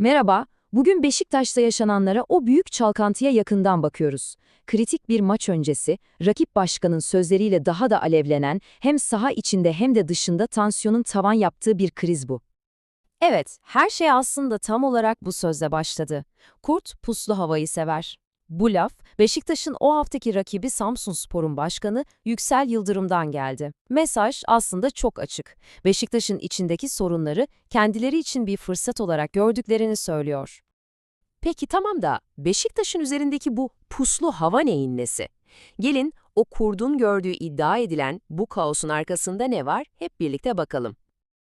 Merhaba, bugün Beşiktaş'ta yaşananlara o büyük çalkantıya yakından bakıyoruz. Kritik bir maç öncesi, rakip başkanın sözleriyle daha da alevlenen, hem saha içinde hem de dışında tansiyonun tavan yaptığı bir kriz bu. Evet, her şey aslında tam olarak bu sözle başladı. Kurt puslu havayı sever. Bu laf, Beşiktaş'ın o haftaki rakibi Samsunspor'un başkanı Yüksel Yıldırım'dan geldi. Mesaj aslında çok açık. Beşiktaş'ın içindeki sorunları kendileri için bir fırsat olarak gördüklerini söylüyor. Peki tamam da Beşiktaş'ın üzerindeki bu puslu hava neyin nesi? Gelin o kurdun gördüğü iddia edilen bu kaosun arkasında ne var hep birlikte bakalım.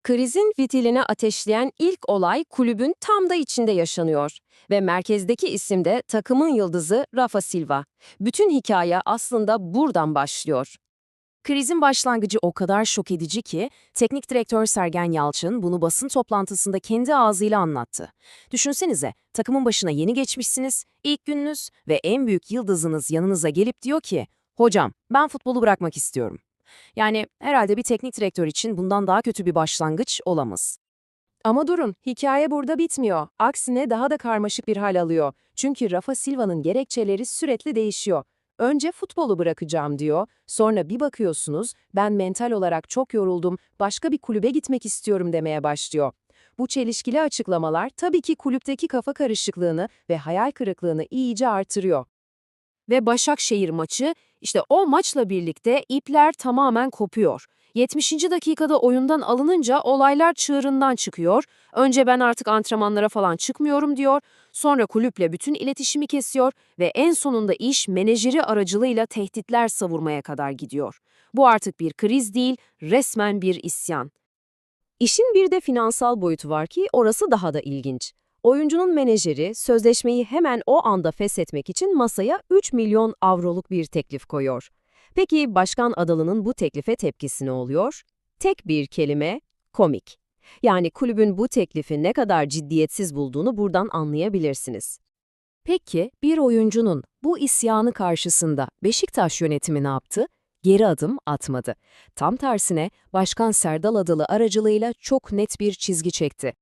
Krizin fitilini ateşleyen ilk olay kulübün tam da içinde yaşanıyor ve merkezdeki isim de takımın yıldızı Rafa Silva. Bütün hikaye aslında buradan başlıyor. Krizin başlangıcı o kadar şok edici ki, teknik direktör Sergen Yalçın bunu basın toplantısında kendi ağzıyla anlattı. Düşünsenize, takımın başına yeni geçmişsiniz, ilk gününüz ve en büyük yıldızınız yanınıza gelip diyor ki, ''Hocam, ben futbolu bırakmak istiyorum.'' Yani herhalde bir teknik direktör için bundan daha kötü bir başlangıç olamaz. Ama durun, hikaye burada bitmiyor. Aksine daha da karmaşık bir hal alıyor. Çünkü Rafa Silva'nın gerekçeleri sürekli değişiyor. Önce futbolu bırakacağım diyor, sonra bir bakıyorsunuz ben mental olarak çok yoruldum, başka bir kulübe gitmek istiyorum demeye başlıyor. Bu çelişkili açıklamalar tabii ki kulüpteki kafa karışıklığını ve hayal kırıklığını iyice artırıyor. Ve Başakşehir maçı, işte o maçla birlikte ipler tamamen kopuyor. 70. dakikada oyundan alınınca olaylar çığırından çıkıyor. Önce ben artık antrenmanlara falan çıkmıyorum diyor. Sonra kulüple bütün iletişimi kesiyor ve en sonunda iş menajeri aracılığıyla tehditler savurmaya kadar gidiyor. Bu artık bir kriz değil, resmen bir isyan. İşin bir de finansal boyutu var ki orası daha da ilginç. Oyuncunun menajeri sözleşmeyi hemen o anda feshetmek için masaya 3 milyon avroluk bir teklif koyuyor. Peki Başkan Adalı'nın bu teklife tepkisi ne oluyor? Tek bir kelime, komik. Yani kulübün bu teklifi ne kadar ciddiyetsiz bulduğunu buradan anlayabilirsiniz. Peki bir oyuncunun bu isyanı karşısında Beşiktaş yönetimi ne yaptı? Geri adım atmadı. Tam tersine Başkan Serdal Adalı aracılığıyla çok net bir çizgi çekti.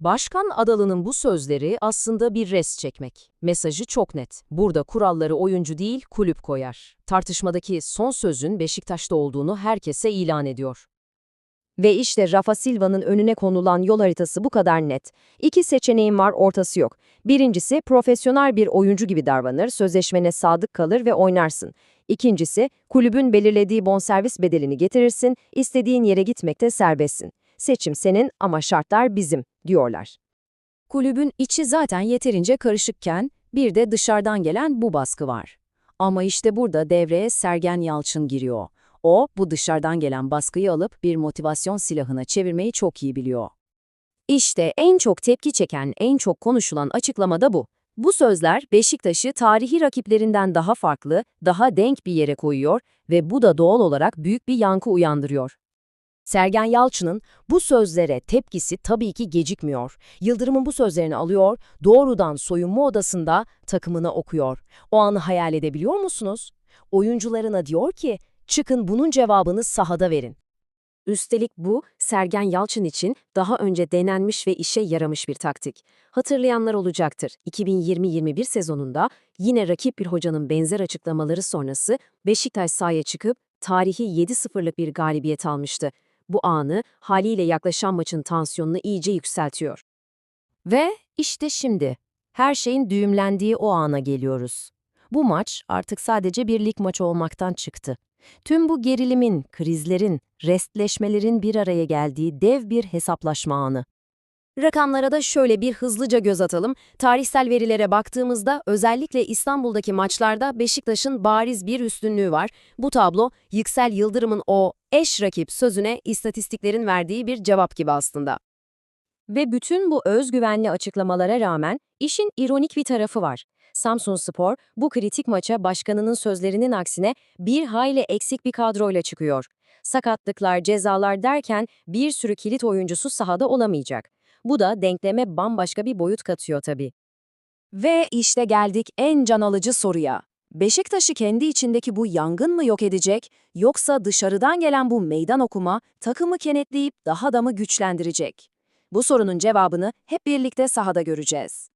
Başkan Adalı'nın bu sözleri aslında bir res çekmek. Mesajı çok net. Burada kuralları oyuncu değil, kulüp koyar. Tartışmadaki son sözün Beşiktaş'ta olduğunu herkese ilan ediyor. Ve işte Rafa Silva'nın önüne konulan yol haritası bu kadar net. İki seçeneğin var, ortası yok. Birincisi, profesyonel bir oyuncu gibi davranır, sözleşmene sadık kalır ve oynarsın. İkincisi, kulübün belirlediği bonservis bedelini getirirsin, istediğin yere gitmekte serbestsin. Seçim senin ama şartlar bizim, diyorlar. Kulübün içi zaten yeterince karışıkken bir de dışarıdan gelen bu baskı var. Ama işte burada devreye Sergen Yalçın giriyor. O, bu dışarıdan gelen baskıyı alıp bir motivasyon silahına çevirmeyi çok iyi biliyor. İşte en çok tepki çeken, en çok konuşulan açıklama da bu. Bu sözler Beşiktaş'ı tarihi rakiplerinden daha farklı, daha denk bir yere koyuyor ve bu da doğal olarak büyük bir yankı uyandırıyor. Sergen Yalçın'ın bu sözlere tepkisi tabii ki gecikmiyor. Yıldırım'ın bu sözlerini alıyor, doğrudan soyunma odasında takımına okuyor. O anı hayal edebiliyor musunuz? Oyuncularına diyor ki, çıkın bunun cevabını sahada verin. Üstelik bu, Sergen Yalçın için daha önce denenmiş ve işe yaramış bir taktik. Hatırlayanlar olacaktır. 2020-21 sezonunda yine rakip bir hocanın benzer açıklamaları sonrası Beşiktaş sahaya çıkıp tarihi 7-0'lık bir galibiyet almıştı. Bu anı haliyle yaklaşan maçın tansiyonunu iyice yükseltiyor. Ve işte şimdi her şeyin düğümlendiği o ana geliyoruz. Bu maç artık sadece bir lig maçı olmaktan çıktı. Tüm bu gerilimin, krizlerin, restleşmelerin bir araya geldiği dev bir hesaplaşma anı. Rakamlara da şöyle bir hızlıca göz atalım. Tarihsel verilere baktığımızda özellikle İstanbul'daki maçlarda Beşiktaş'ın bariz bir üstünlüğü var. Bu tablo Yüksel Yıldırım'ın o eş rakip sözüne istatistiklerin verdiği bir cevap gibi aslında. Ve bütün bu özgüvenli açıklamalara rağmen işin ironik bir tarafı var. Samsun Spor bu kritik maça başkanının sözlerinin aksine bir hayli eksik bir kadroyla çıkıyor. Sakatlıklar, cezalar derken bir sürü kilit oyuncusu sahada olamayacak. Bu da denkleme bambaşka bir boyut katıyor tabii. Ve işte geldik en can alıcı soruya. Beşiktaş'ı kendi içindeki bu yangın mı yok edecek, yoksa dışarıdan gelen bu meydan okuma takımı kenetleyip daha da mı güçlendirecek? Bu sorunun cevabını hep birlikte sahada göreceğiz.